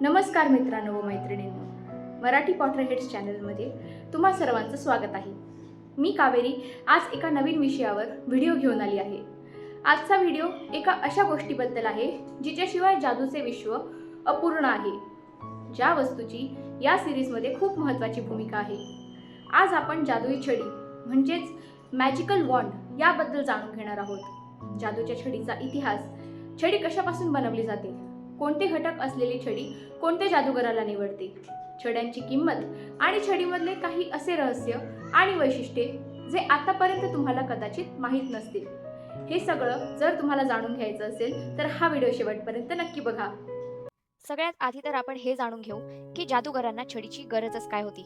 नमस्कार मित्रांनो व मैत्रिणींनो. मराठी पॉटर हेड्स चॅनलमध्ये तुम्हा सर्वांचं स्वागत आहे. मी कावेरी आज एका नवीन विषयावर व्हिडिओ घेऊन आली आहे. आजचा व्हिडिओ एका अशा गोष्टीबद्दल आहे जिच्याशिवाय जादूचे विश्व अपूर्ण आहे. ज्या वस्तूची या सिरीजमध्ये खूप महत्त्वाची भूमिका आहे. आज आपण जादुई छडी म्हणजेच मॅजिकल वॉन्ड याबद्दल जाणून घेणार आहोत. जादूच्या छडीचा इतिहास छडी कशापासून बनवली जाते? कोणते घटक असलेली छडी कोणत्या जादूगराला निवडते? छड्यांची किंमत आणि छडीमधले काही असे रहस्य आणि वैशिष्ट्ये जे आतापर्यंत तुम्हाला कदाचित माहीत नसतील. हे सगळं जर तुम्हाला जाणून घ्यायचं असेल तर हा व्हिडिओ शेवटपर्यंत नक्की बघा. सगळ्यात आधी तर आपण हे जाणून घेऊ की जादूगरांना छडीची गरजच काय होती.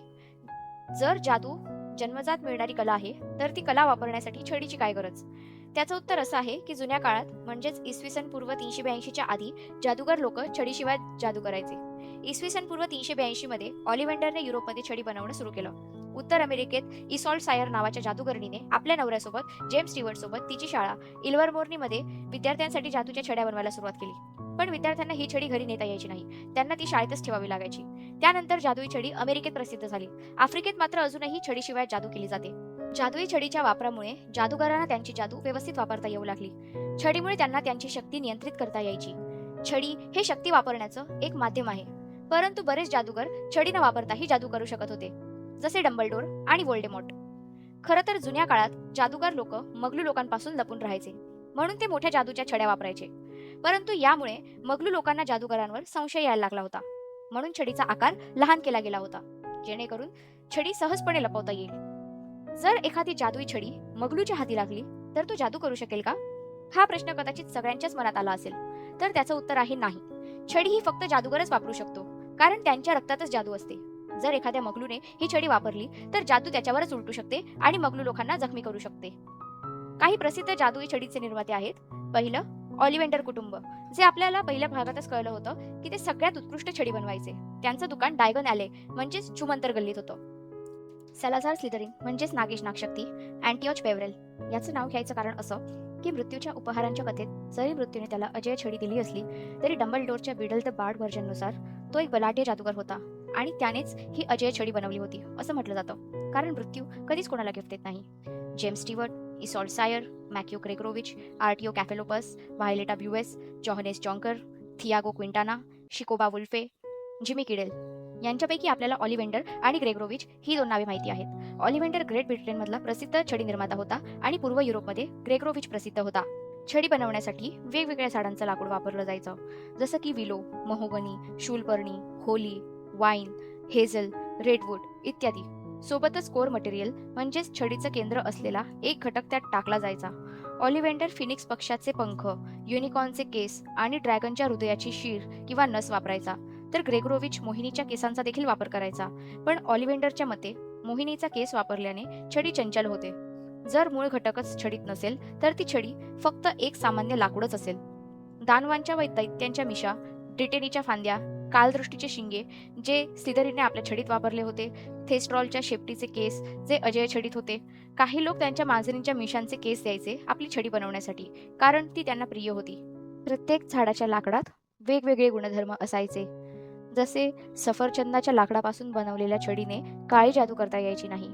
जर जादू जन्मजात मिळणारी कला आहे तर ती कला वापरण्यासाठी छडीची काय गरज? त्याचं उत्तर असं आहे की जुन्या काळात म्हणजेच इसवी सन पूर्व तीनशे ब्याऐंशीच्या आधी जादूगार लोक छडीशिवाय जादू करायचे. इसवी सन पूर्व तीनशे ब्याऐंशी मध्ये ऑलिव्हेंडरने युरोपमध्ये छडी बनवणं सुरू केलं. उत्तर अमेरिकेत इसॉल्ट सायर नावाच्या जादूगरणीने आपल्या नवऱ्यासोबत जेम्स स्टीवर्ट सोबत तिची शाळा इल्वरमोर्नीमध्ये विद्यार्थ्यांसाठी जादूच्या छड्या बनवायला सुरुवात केली. पण विद्यार्थ्यांना ही छडी घरी नेता यायची नाही. त्यांना ती शाळेतच ठेवावी लागायची. त्यानंतर जादूई छडी अमेरिकेत प्रसिद्ध झाली. आफ्रिकेत मात्र अजूनही छडीशिवाय जादू केली जाते. जादुई छडीच्या वापरामुळे जादूगारांना त्यांची जादू व्यवस्थित वापरता येऊ लागली. छडीमुळे त्यांना त्यांची शक्ती नियंत्रित करता यायची. छडी हे शक्ती वापरण्याचं एक माध्यम आहे. परंतु बरेच जादूगर छडी न वापरताही जादू करू शकत होते. जसे डंबलडोर आणि वोल्डेमॉट खरं तर जुन्या काळात जादूगार लोक मगलू लोकांपासून लपून राहायचे. म्हणून ते मोठ्या जादूच्या छड्या वापरायचे. परंतु यामुळे मगलू लोकांना जादूगारांवर संशय यायला लागला होता. म्हणून छडीचा आकार लहान केला गेला होता. जेणेकरून छडी सहजपणे लपवता येईल. जर एखादी जादुई छडी मगलूच्या हाती लागली तर तो जादू करू शकेल का? हा प्रश्न कदाचित सगळ्यांच्याच मनात आला असेल. तर त्याचं उत्तर आहे नाही. छडी ही फक्त जादूगरच वापरू शकतो कारण त्यांच्या रक्तातच जादू असते. जर एखाद्या मगलूने ही छडी वापरली तर जादू त्याच्यावरच उलटू शकते आणि मगलू लोकांना जखमी करू शकते. काही प्रसिद्ध जादुई छडीचे निर्माते आहेत. पहिलं ऑलिव्हेंडर कुटुंब जे आपल्याला पहिल्या भागातच कळलं होतं की ते सगळ्यात उत्कृष्ट छडी बनवायचे. त्यांचं दुकान डायगन आले म्हणजेच चुमंतर गल्लीत होतं. सलाझार स्लिदरिन म्हणजेच नागेश नागशक्ती अँटिओच पेवरेल याचं नाव घ्यायचं कारण असं की मृत्यूच्या उपहारांच्या कथेत जरी मृत्यूने त्याला अजय छडी दिली असली तरी डंबल डोरच्या बिडल द बार्ड व्हर्जननुसार तो एक बलाढ्य जादूगार होता आणि त्यानेच ही अजय छडी बनवली होती असं म्हटलं जातं. कारण मृत्यू कधीच कोणाला गिफ्ट देत नाही. जेम्स स्टीवर्ट इसॉल्ट सायर मॅक्यू क्रेग्रोविच आर्टिओ कॅफेलोपस व्हायलेटा ब्युएस जॉहनेस जॉंकर थियागो क्विंटाना शिकोबा वुल्फे जिमी किडेल. यांच्यापैकी आपल्याला ऑलिव्हेंडर आणि ग्रेग्रोविच ही दोन नावे माहिती आहेत. ऑलिव्हेंडर ग्रेट ब्रिटनमधला प्रसिद्ध छडी निर्माता होता आणि पूर्व युरोपमध्ये ग्रेग्रोविच प्रसिद्ध होता. छडी बनवण्यासाठी वेगवेगळ्या झाडांचं लाकूड वापरलं जायचं. जसं की विलो महोगनी शूलपर्णी होली वाईन हेझल रेडवूड इत्यादी. सोबतच कोर मटेरियल म्हणजेच छडीचं केंद्र असलेला एक घटक त्यात टाकला जायचा. ऑलिव्हेंडर फिनिक्स पक्षाचे पंख युनिकॉर्नचे केस आणि ड्रॅगनच्या हृदयाची शीर किंवा नस वापरायचा. तर ग्रेग्रोविच मोहिनीच्या केसांचा देखील वापर करायचा. पण ऑलिव्हेंडरच्या मते मोहिनीचा केस वापरल्याने छडी चंचल होते. जर मूळ घटकच छडीत नसेल तर ती छडी फक्त एक सामान्य लाकूडच असेल. दानवांच्या व दैत्यांच्या मिशा डिटेनीच्या फांद्या कालदृष्टीचे शिंगे जे सिदरीने आपल्या छडीत वापरले होते थेस्ट्रॉलच्या शेपटीचे केस जे अजय छडीत होते. काही लोक त्यांच्या मांजरींच्या मिशांचे केस द्यायचे आपली छडी बनवण्यासाठी कारण ती त्यांना प्रिय होती. प्रत्येक झाडाच्या लाकडात वेगवेगळे गुणधर्म असायचे. जसे सफरचंदाच्या लाकडापासून बनवलेल्या छडीने काळी जादू करता यायची नाही.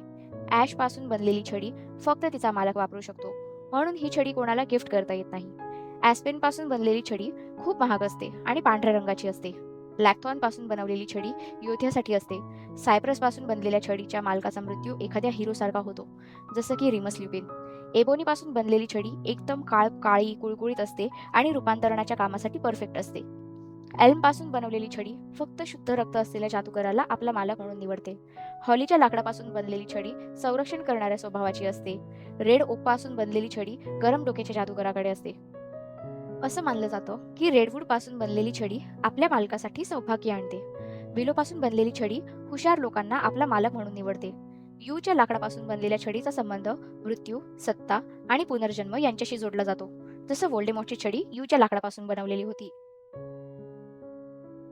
ॲशपासून बनलेली छडी फक्त तिचा मालक वापरू शकतो. म्हणून ही छडी कोणाला गिफ्ट करता येत नाही. ॲस्पेनपासून बनलेली छडी खूप महाग असते आणि पांढऱ्या रंगाची असते. लॅक्थॉनपासून बनवलेली छडी योद्ध्यासाठी असते. सायप्रसपासून बनलेल्या छडीच्या मालकाचा मृत्यू एखाद्या हिरोसारखा होतो जसं की रिमस ल्युपिन. एबोनीपासून बनलेली छडी एकदम काळ काळी कुळकुळीत असते आणि रूपांतरणाच्या कामासाठी परफेक्ट असते. एल्मपासून बनवलेली छडी फक्त शुद्ध रक्त असलेल्या जादूगराला आपला मालक म्हणून निवडते. हॉलीच्या लाकडापासून बनलेली छडी संरक्षण करणाऱ्या स्वभावाची असते. रेड ओक बनलेली छडी गरम डोक्याच्या जादूगराकडे असते. असं मानलं जातं की रेडवूडपासून बनलेली छडी आपल्या मालकासाठी सौभाग्य आणते. विलोपासून बनलेली छडी हुशार लोकांना आपला मालक म्हणून निवडते. यूच्या लाकडापासून बनलेल्या छडीचा संबंध मृत्यू सत्ता आणि पुनर्जन्म यांच्याशी जोडला जातो. जसं वोल्डेमॉटची छडी यूच्या लाकडापासून बनवलेली होती.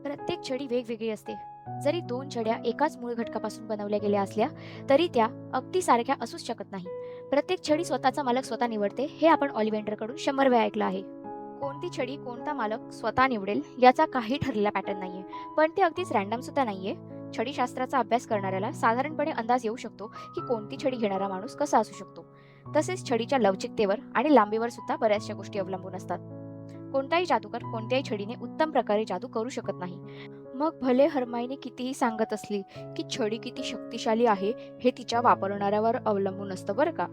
प्रत्येक छडी वेगवेगळी असते. जरी दोन छड्या एकाच मूळ घटकापासून बनवल्या गेल्या असल्या तरी त्या अगदी सारख्या असूच शकत नाही. प्रत्येक छडी स्वतःचा मालक स्वतः निवडते हे आपण ऑलिव्हेंडरकडून शंभर वेळा ऐकलं आहे. कोणती छडी कोणता मालक स्वतः निवडेल याचा काही ठरलेला पॅटर्न नाहीये. पण ते अगदीच रॅन्डम सुद्धा नाहीये. छडीशास्त्राचा अभ्यास करणाऱ्याला साधारणपणे अंदाज येऊ शकतो की कोणती छडी घेणारा माणूस कसा असू शकतो. तसेच छडीच्या लवचिकतेवर आणि लांबीवर सुद्धा बऱ्याचशा गोष्टी अवलंबून असतात. कोणताही जादूगार कोणत्याही छडीने उत्तम प्रकारे जादू करू शकत नाही. मग भले हरमाईने कितीही सांगत असली की छडी किती शक्तिशाली आहे हे तिच्या वापरणाऱ्यावर अवलंबून असतं बरं का?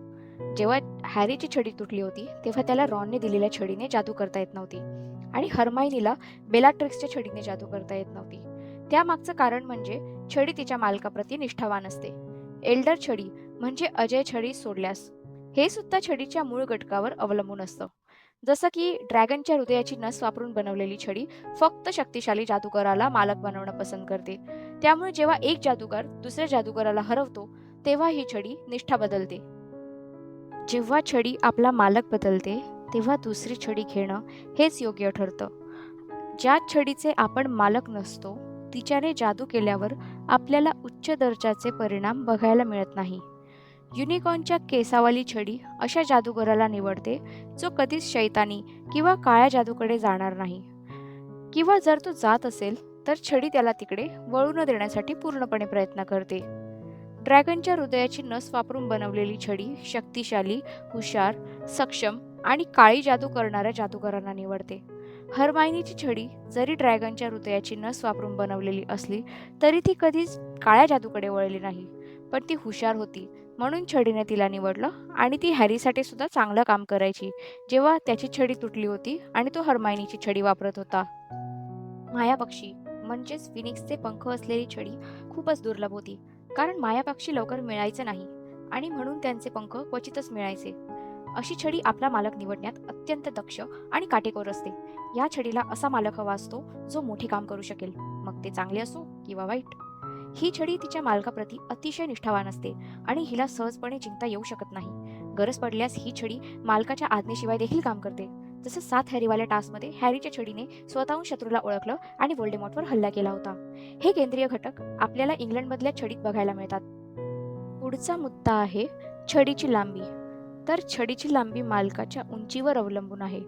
जेव्हा हॅरीची छडी तुटली होती तेव्हा त्याला रॉनने दिलेल्या छडीने जादू करता येत नव्हती आणि हरमायनीला बेलाट्रिक्सच्या छडीने जादू करता येत नव्हती. त्यामागचं कारण म्हणजे छडी तिच्या मालकाप्रती निष्ठावान असते. एल्डर छडी म्हणजे अजय छडी सोडल्यास. हे सुद्धा छडीच्या मूळ घटकावर अवलंबून असतं. जसं की ड्रॅगनच्या हृदयाची नस वापरून बनवलेली छडी फक्त शक्तिशाली जादूगराला मालक बनवणं पसंत करते. त्यामुळे जेव्हा एक जादूगार दुसऱ्या जादूगराला हरवतो तेव्हा ही छडी निष्ठा बदलते. जेव्हा छडी आपला मालक बदलते तेव्हा दुसरी छडी घेणं हेच योग्य ठरतं. ज्या छडीचे आपण मालक नसतो तिच्याने जादू केल्यावर आपल्याला उच्च दर्जाचे परिणाम बघायला मिळत नाही. युनिकॉर्नच्या केसावाली छडी अशा जादूगराला निवडते जो कधीच शैतानी किंवा काळ्या जादूकडे जाणार नाही. किंवा जर तो जात असेल तर छडी त्याला तिकडे वळू न देण्यासाठी पूर्णपणे प्रयत्न करते. ड्रॅगनच्या हृदयाची नस वापरून बनवलेली छडी शक्तिशाली हुशार सक्षम आणि काळी जादू करणाऱ्या जादूगारांना निवडते. हरमायनीची छडी जरी ड्रॅगनच्या हृदयाची नस वापरून बनवलेली असली तरी ती कधीच काळ्या जादूकडे वळली नाही पण ती हुशार होती म्हणून छडीने तिला निवडलं आणि ती हॅरीसाठी सुद्धा चांगलं काम करायची. जेव्हा त्याची छडी तुटली होती आणि तो हरमायनीची छडी वापरत होता. मायापक्षी म्हणजेच फिनिक्सचे पंख असलेली छडी खूपच दुर्लभ होती. कारण मायापक्षी लवकर मिळायचं नाही आणि म्हणून त्यांचे पंख क्वचितच मिळायचे. अशी छडी आपला मालक निवडण्यात अत्यंत दक्ष आणि काटेकोर असते. या छडीला असा मालक हवा असतो जो मोठे काम करू शकेल. मग ते चांगले असो किंवा वाईट. ही छडी तिच्या मालकाप्रती अतिशय निष्ठावान असते आणि हिला सहजपणे जिंकता येऊ शकत नाही. गरज पडल्यास ही छडी मालकाच्या आज्ञेशिवाय देखील काम करते. जसं सात हॅरीवाल्या टास्कमध्ये हॅरीच्या छडीने स्वतःहून शत्रूला ओळखलं आणि वोल्डेमॉटवर हल्ला केला होता. हे केंद्रीय घटक आपल्याला इंग्लंडमधल्या छडीत बघायला मिळतात. पुढचा मुद्दा आहे छडीची लांबी. तर छडीची लांबी मालकाच्या उंचीवर अवलंबून आहे.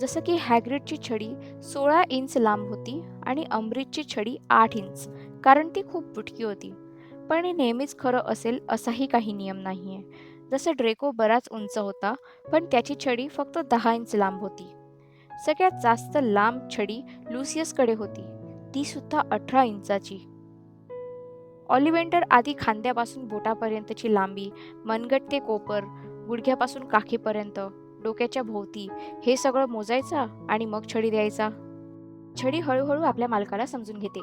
जसं की हॅग्रिडची छडी सोळा इंच लांब होती आणि अमृतची छडी आठ इंच. कारण ती खूप बुटकी होती. पण हे नेहमीच खरं असेल असाही काही नियम नाहीये. जसं ड्रेको बराच उंच होता पण त्याची छडी फक्त दहा इंच लांब होती. सगळ्यात जास्त लांब छडी लुसियसकडे होती. ती सुद्धा अठरा इंचाची. ऑलिव्हेंडर आधी खांद्यापासून बोटापर्यंतची लांबी मनगट ते कोपर गुडघ्यापासून काखेपर्यंत डोक्याच्या भोवती हे सगळं मोजायचा आणि मग छडी द्यायचा? छडी हळूहळू आपल्या मालकाला समजून घेते.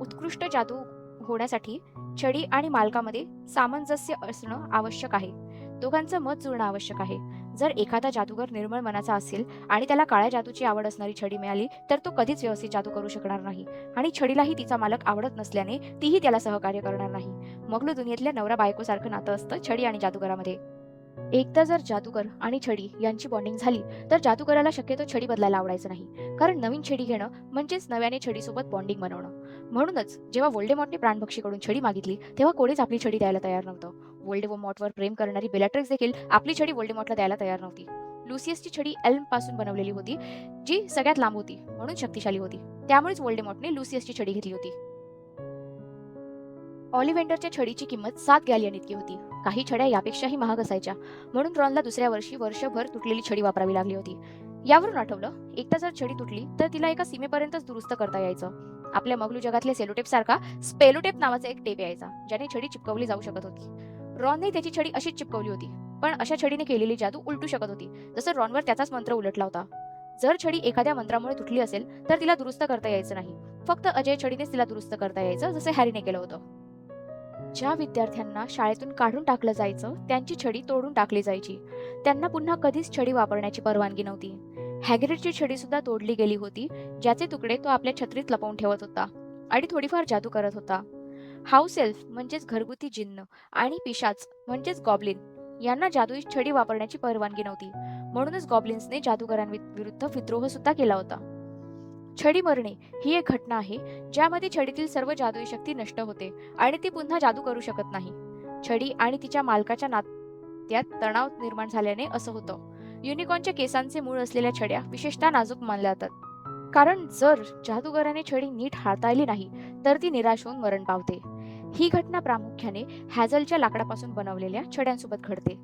उत्कृष्ट जादू होण्यासाठी छडी आणि मालकामध्ये सामंजस्य असणं आवश्यक आहे. दोघांचं मत जुळणं आवश्यक आहे. जर एखादा जादूगर निर्मळ मनाचा असेल आणि त्याला काळ्या जादूची आवड असणारी छडी मिळाली तर तो कधीच व्यवस्थित जादू करू शकणार नाही आणि छडीलाही तिचा मालक आवडत नसल्याने तीही त्याला सहकार्य करणार नाही. मगलो दुनियेतल्या नवरा बायकोसारखं नातं असतं छडी आणि जादूगरामध्ये. एकदा जर जादूगर आणि छडी यांची बॉन्डिंग झाली तर जादूगराला शक्यतो छडी बदलायला आवडायचं नाही. कारण नवीन छडी घेणं म्हणजेच नव्याने छडीसोबत बॉन्डिंग बनवणं. म्हणूनच जेव्हा वोल्डेमॉटने प्राणभक्षीकडून छडी मागितली तेव्हा कोणीच आपली छडी द्यायला तयार नव्हतं. वोल्डेमॉटवर प्रेम करणारी बेलॅट्रिक्स देखील आपली छडी वोल्डेमॉटला द्यायला तयार नव्हती. लुसियसची छडी एल्मपासून बनवलेली होती जी सगळ्यात लांब होती म्हणून शक्तिशाली होती. त्यामुळेच वोल्डेमॉटने लुसियसची छडी घेतली होती. ऑलिव्हेंडरच्या छडीची किंमत सात गॅलियन इतकी होती. काही छड्या यापेक्षाही महाग असायच्या. म्हणून रॉनला दुसऱ्या वर्षी वर्षभर तुटलेली छडी वापरावी लागली होती. यावरून आठवलं एकदा जर छडी तुटली तर तिला एका सीमेपर्यंतच दुरुस्त करता यायचं. आपल्या मगलू जगातल्या सेलोटेप सारखा स्पेलोटेप नावाचा एक टेप यायचा ज्याने छडी चिपकवली जाऊ शकत होती. रॉनने त्याची छडी अशीच चिपकवली होती पण अशा छडीने केलेली जादू उलटू शकत होती जसं रॉनवर त्याचाच मंत्र उलटला होता. जर छडी एखाद्या मंत्रामुळे तुटली असेल तर तिला दुरुस्त करता यायचं नाही. फक्त अजय छडीनेच तिला दुरुस्त करता यायचं जसे हॅरीने केलं होतं. ज्या विद्यार्थ्यांना शाळेतून काढून टाकलं जायचं त्यांची छडी तोडून टाकली जायची. त्यांना पुन्हा कधीच छडी वापरण्याची परवानगी नव्हती. हॅगरेटची छडी सुद्धा तोडली गेली होती ज्याचे तुकडे तो आपल्या छत्रीत लपवून ठेवत होता आणि थोडीफार जादू करत होता. हाऊस एल्फ म्हणजेच घरगुती जिन्न आणि पिशाच म्हणजेच गॉबलिन यांना जादुई छडी वापरण्याची परवानगी नव्हती. म्हणूनच गॉबलिन्सने जादूगरांविरुद्ध विद्रोह सुद्धा केला होता. छडी मरणे ही एक घटना आहे ज्यामध्ये छडीतील सर्व जादुई शक्ती नष्ट होते आणि ती पुन्हा जादू करू शकत नाही. छडी आणि तिच्या मालकाच्या नात्यात तणाव निर्माण झाल्याने असं होतं. युनिकॉर्नच्या केसांचे मूळ असलेल्या छड्या विशेषतः नाजूक मानल्या जातात. कारण जर जादूगराने छडी नीट हाताळली नाही तर ती निराश होऊन मरण पावते. ही घटना प्रामुख्याने हॅझलच्या लाकडापासून बनवलेल्या छड्यांसोबत घडते.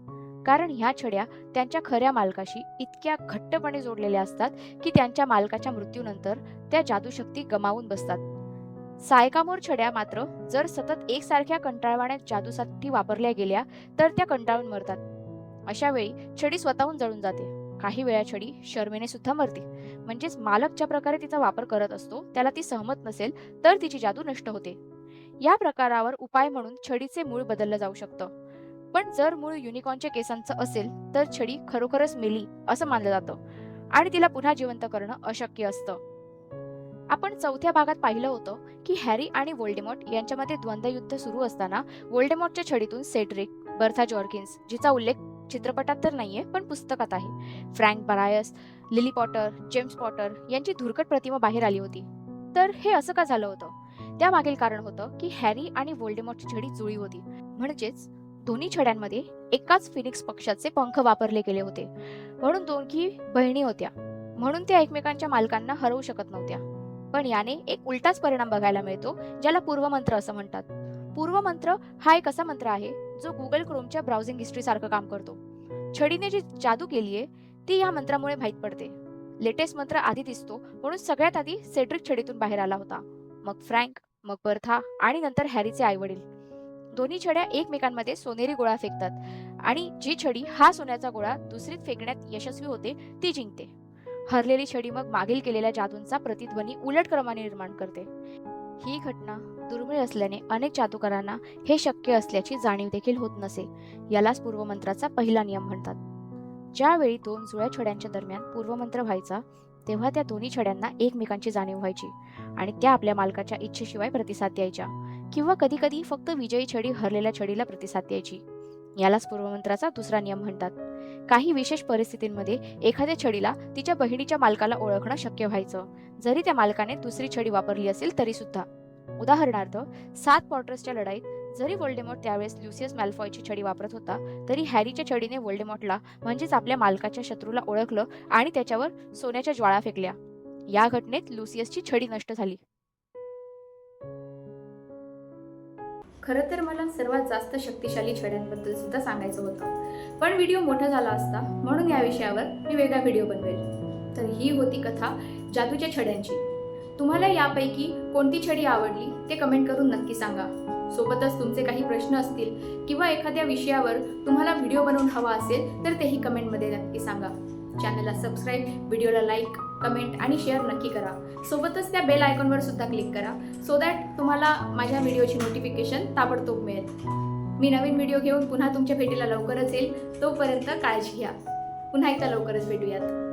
कारण ह्या छड्या त्यांच्या खऱ्या मालकाशी इतक्या घट्टपणे जोडलेल्या असतात की त्यांच्या मालकाच्या मृत्यूनंतर त्या जादूशक्ती गमावून बसतात. सायकामोर छड्या मात्र जर सतत एकसारख्या कंटाळवाण्या जादूसाठी वापरल्या गेल्या तर त्या कंटाळून मरतात. अशा वेळी छडी स्वतःहून जळून जाते. काही वेळा छडी शर्मेने सुद्धा मरते. म्हणजेच मालक ज्या प्रकारे तिचा वापर करत असतो त्याला ती सहमत नसेल तर तिची जादू नष्ट होते. या प्रकारावर उपाय म्हणून छडीचे मूळ बदललं जाऊ शकतं. पण जर मूळ युनिकॉर्नच्या केसांचं असेल तर छडी खरोखरच मेली असं मानलं जातं. आणि तिला पुन्हा जिवंत करणं अशक्य असतं. आपण चौथ्या भागात पाहिलं होतं की हॅरी आणि वोल्डेमॉट यांच्यामध्ये द्वंद्वयुद्ध सुरू असताना वोल्डेमॉटच्या छडीतून सेड्रिक बर्था जॉर्किन्स जिचा उल्लेख चित्रपटात तर नाहीये पण पुस्तकात आहे. Frank Bryce Lily Potter James Potter यांची धुरकट प्रतिमा बाहेर आली होती. तर हे असं का झालं होतं? त्यामागील कारण होतं की हॅरी आणि वोल्डेमॉटची छडी जुळी होती. म्हणजेच दोन्ही छड्यांमध्ये एकाच फिनिक्स पक्षाचे पंख वापरले गेले होते. म्हणून दोघी बहिणी होत्या. म्हणून त्या एकमेकांच्या मालकांना हरवू शकत नव्हत्या. पण याने एक उलटाच परिणाम बघायला मिळतो ज्याला पूर्वमंत्र असं म्हणतात. पूर्वमंत्र हा एक असा मंत्र आहे जो गुगल क्रोमच्या ब्राउझिंग हिस्ट्री सारखं काम करतो. छडीने जी जादू केली आहे ती या मंत्रामुळे माहीत पडते. लेटेस्ट मंत्र आधी दिसतो म्हणून सगळ्यात आधी सेड्रिक छडीतून बाहेर आला होता. मग फ्रँक मग बर्था आणि नंतर हॅरीचे आईवडील. दोन्ही छड्या एकमेकांमध्ये सोनेरी गोळा फेकतात. आणि जी छडी हा सोन्याचा गोळा दुसरीत फेकण्यात यशस्वी होते ती जिंकते. हरलेली छडी मग मागील केलेल्या जादूंचा प्रतिध्वनी उलट क्रमाने निर्माण करते. ही घटना दुर्मिळ असल्याने अनेक जादूकरांना हे शक्य असल्याची जाणीव देखील होत नसे यालाच पूर्वमंत्राचा पहिला नियम म्हणतात. ज्यावेळी दोन जुळ्या छड्यांच्या दरम्यान पूर्वमंत्र व्हायचा तेव्हा त्या दोन्ही छड्यांना एकमेकांची जाणीव व्हायची आणि त्या आपल्या मालकाच्या इच्छेशिवाय प्रतिसाद द्यायच्या. किंवा कधीकधी फक्त विजयी छडी हरलेल्या छडीला प्रतिसाद द्यायची. यालाच पूर्वमंत्राचा दुसरा नियम म्हणतात. काही विशेष परिस्थितींमध्ये एखाद्या छडीला तिच्या बहिणीच्या मालकाला ओळखणं शक्य व्हायचं. जरी त्या मालकाने दुसरी छडी वापरली असेल तरी सुद्धा उदाहरणार्थ सात पॉटर्सच्या लढाईत जरी वोल्डेमॉट त्यावेळेस ल्युसियस मॅल्फॉयची छडी वापरत होता तरी हॅरीच्या छडीने वोल्डेमॉटला म्हणजेच आपल्या मालकाच्या शत्रूला ओळखलं आणि त्याच्यावर सोन्याच्या ज्वाळा फेकल्या. या घटनेत लुसियसची छडी नष्ट झाली. खरं तर मला सर्वात जास्त शक्तिशाली छड्यांबद्दल सुद्धा सांगायचं होतं. पण व्हिडिओ मोठा झाला असता म्हणून या विषयावर मी वेगळा व्हिडिओ बनवेल. तर ही होती कथा जादूच्या छड्यांची. तुम्हाला यापैकी कोणती छडी आवडली ते कमेंट करून नक्की सांगा. सोबतच तुमचे काही प्रश्न असतील किंवा एखाद्या विषयावर तुम्हाला व्हिडिओ बनवून हवा असेल तर तेही कमेंटमध्ये नक्की सांगा. चॅनलला सबस्क्राईब व्हिडिओला लाईक कमेंट आणि शेअर नक्की करा. सोबतच त्या बेल आयकॉनवर सुद्धा क्लिक करा. सो दॅट तुम्हाला माझ्या व्हिडिओची नोटिफिकेशन ताबडतोब मिळेल. मी नवीन व्हिडिओ घेऊन पुन्हा तुमच्या भेटीला लवकरच येईल. तोपर्यंत काळजी घ्या. पुन्हा एकदा लवकरच भेटूयात.